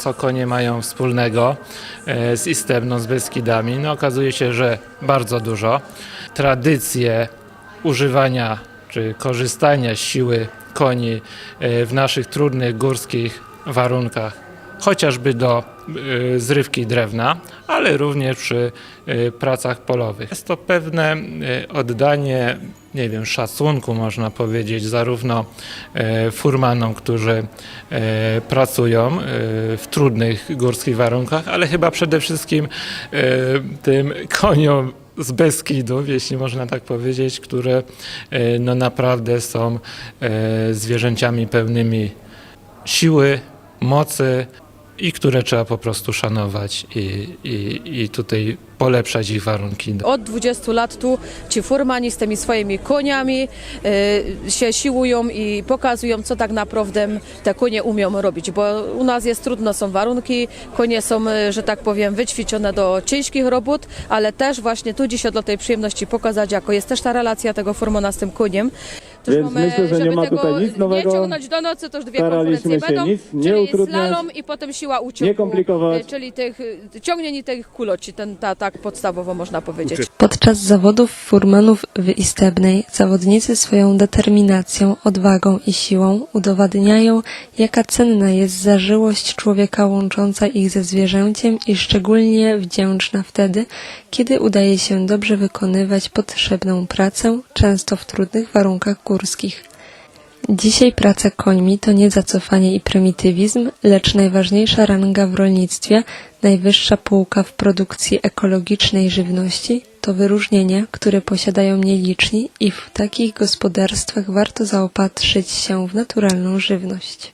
Co konie mają wspólnego e, z Istebną, z Beskidami? No okazuje się, że bardzo dużo. Tradycje używania czy korzystania z siły koni e, w naszych trudnych górskich warunkach, chociażby do e, zrywki drewna, ale również przy e, pracach polowych. Jest to pewne e, oddanie, nie wiem, szacunku można powiedzieć, zarówno furmanom, którzy pracują w trudnych górskich warunkach, ale chyba przede wszystkim tym koniom z Beskidów, jeśli można tak powiedzieć, które no naprawdę są zwierzęciami pełnymi siły, mocy i które trzeba po prostu szanować i, i, i tutaj polepszać ich warunki. Od 20 lat tu ci furmani z tymi swoimi koniami e, się siłują i pokazują, co tak naprawdę te konie umią robić, bo u nas jest trudno, są warunki, konie są, e, że tak powiem, wyćwiczone do ciężkich robót, ale też właśnie tu dzisiaj dla tej przyjemności pokazać, jako jest też ta relacja tego furmana z tym koniem. To już Więc myślę, że nie żeby ma tego tutaj nic nowego. Nie ciągnąć do nocy, to już dwie Staraliśmy konferencje się będą, nic nie czyli utrudniać, slalom i potem siła uciągu, nie komplikować. e, czyli tych, e, ciągnięcie tych kuloci, ten, ta, tak podstawowo można powiedzieć. Podczas zawodów furmanów w Istebnej zawodnicy swoją determinacją, odwagą i siłą udowadniają, jaka cenna jest zażyłość człowieka łącząca ich ze zwierzęciem i szczególnie wdzięczna wtedy, kiedy udaje się dobrze wykonywać potrzebną pracę, często w trudnych warunkach górskich. Dzisiaj praca końmi to nie zacofanie i prymitywizm, lecz najważniejsza ranga w rolnictwie, najwyższa półka w produkcji ekologicznej żywności, to wyróżnienia, które posiadają nieliczni i w takich gospodarstwach warto zaopatrzyć się w naturalną żywność.